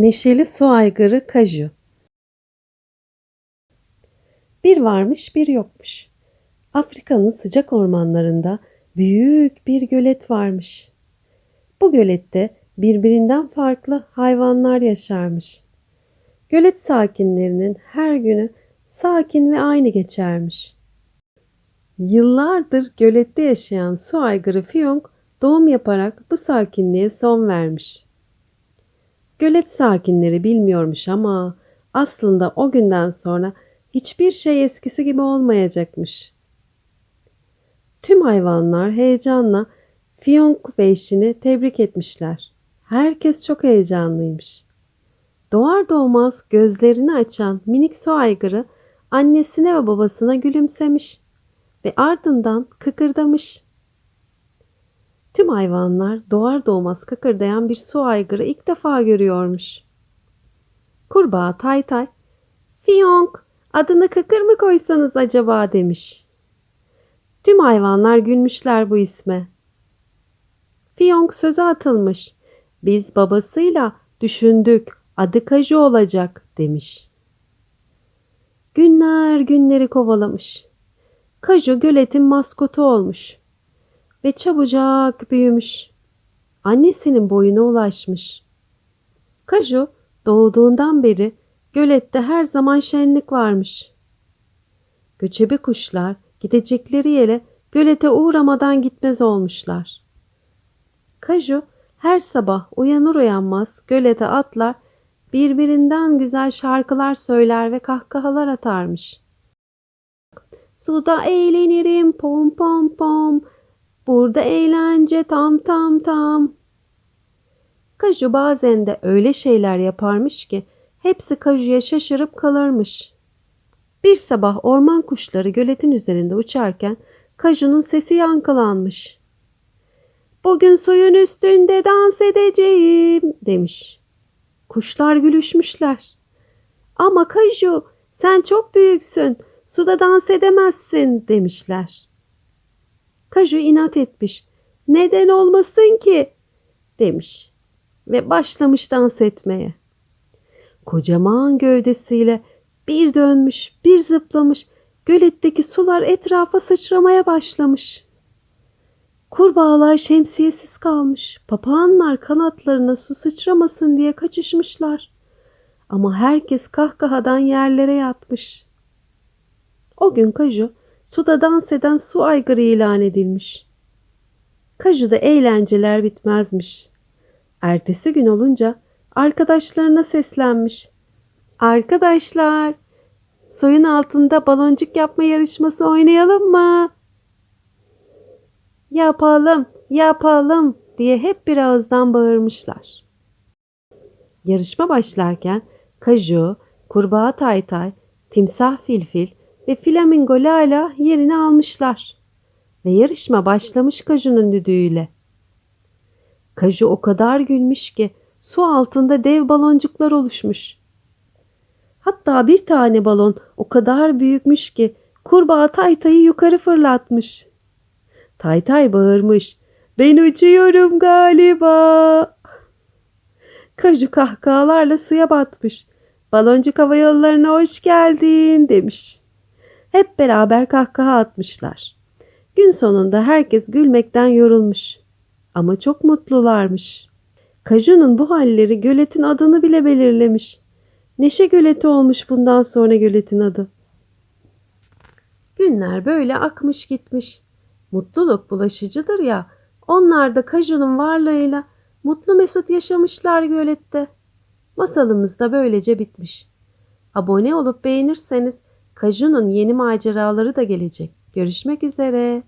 Neşeli su aygırı Kaju Bir varmış bir yokmuş. Afrika'nın sıcak ormanlarında büyük bir gölet varmış. Bu gölette birbirinden farklı hayvanlar yaşarmış. Gölet sakinlerinin her günü sakin ve aynı geçermiş. Yıllardır gölette yaşayan su aygırı Fiyonk doğum yaparak bu sakinliğe son vermiş. Gölet sakinleri bilmiyormuş ama aslında o günden sonra hiçbir şey eskisi gibi olmayacakmış. Tüm hayvanlar heyecanla Fiyonk ve eşini tebrik etmişler. Herkes çok heyecanlıymış. Doğar doğmaz gözlerini açan minik su aygırı annesine ve babasına gülümsemiş ve ardından kıkırdamış. Tüm hayvanlar doğar doğmaz kıkırdayan bir su aygırı ilk defa görüyormuş. Kurbağa Tay Tay, Fiyonk adını kıkır mı koysanız acaba demiş. Tüm hayvanlar gülmüşler bu isme. Fiyonk söze atılmış. Biz babasıyla düşündük adı Kaju olacak demiş. Günler günleri kovalamış. Kaju göletin maskotu olmuş ve çabucak büyümüş. Annesinin boyuna ulaşmış. Kaju doğduğundan beri gölette her zaman şenlik varmış. Göçebe kuşlar gidecekleri yere gölete uğramadan gitmez olmuşlar. Kaju her sabah uyanır uyanmaz gölete atlar, birbirinden güzel şarkılar söyler ve kahkahalar atarmış. Suda eğlenirim pom pom pom, burada eğlence tam tam tam. Kaju bazen de öyle şeyler yaparmış ki hepsi Kaju'ya şaşırıp kalırmış. Bir sabah orman kuşları göletin üzerinde uçarken Kaju'nun sesi yankılanmış. Bugün suyun üstünde dans edeceğim demiş. Kuşlar gülüşmüşler. Ama Kaju sen çok büyüksün suda dans edemezsin demişler. Kaju inat etmiş. Neden olmasın ki demiş ve başlamış dans etmeye. Kocaman gövdesiyle bir dönmüş, bir zıplamış, göletteki sular etrafa sıçramaya başlamış. Kurbağalar şemsiyesiz kalmış, papağanlar kanatlarına su sıçramasın diye kaçışmışlar. Ama herkes kahkahadan yerlere yatmış. O gün Kaju suda dans eden su aygırı ilan edilmiş. Kaju'da eğlenceler bitmezmiş. Ertesi gün olunca arkadaşlarına seslenmiş. Arkadaşlar, suyun altında baloncuk yapma yarışması oynayalım mı? Yapalım, yapalım diye hep bir ağızdan bağırmışlar. Yarışma başlarken Kaju, kurbağa taytay, timsah filfil ve flamingo lala yerini almışlar. Ve yarışma başlamış Kaju'nun düdüğüyle. Kaju o kadar gülmüş ki su altında dev baloncuklar oluşmuş. Hatta bir tane balon o kadar büyükmüş ki kurbağa Taytay'ı yukarı fırlatmış. Taytay bağırmış. Ben uçuyorum galiba. Kaju kahkahalarla suya batmış. Baloncuk hava yollarına hoş geldin demiş. Hep beraber kahkaha atmışlar. Gün sonunda herkes gülmekten yorulmuş. Ama çok mutlularmış. Kaju'nun bu halleri göletin adını bile belirlemiş. Neşe göleti olmuş bundan sonra göletin adı. Günler böyle akmış gitmiş. Mutluluk bulaşıcıdır ya. Onlar da Kaju'nun varlığıyla mutlu mesut yaşamışlar gölette. Masalımız da böylece bitmiş. Abone olup beğenirseniz Kaju'nun yeni maceraları da gelecek. Görüşmek üzere.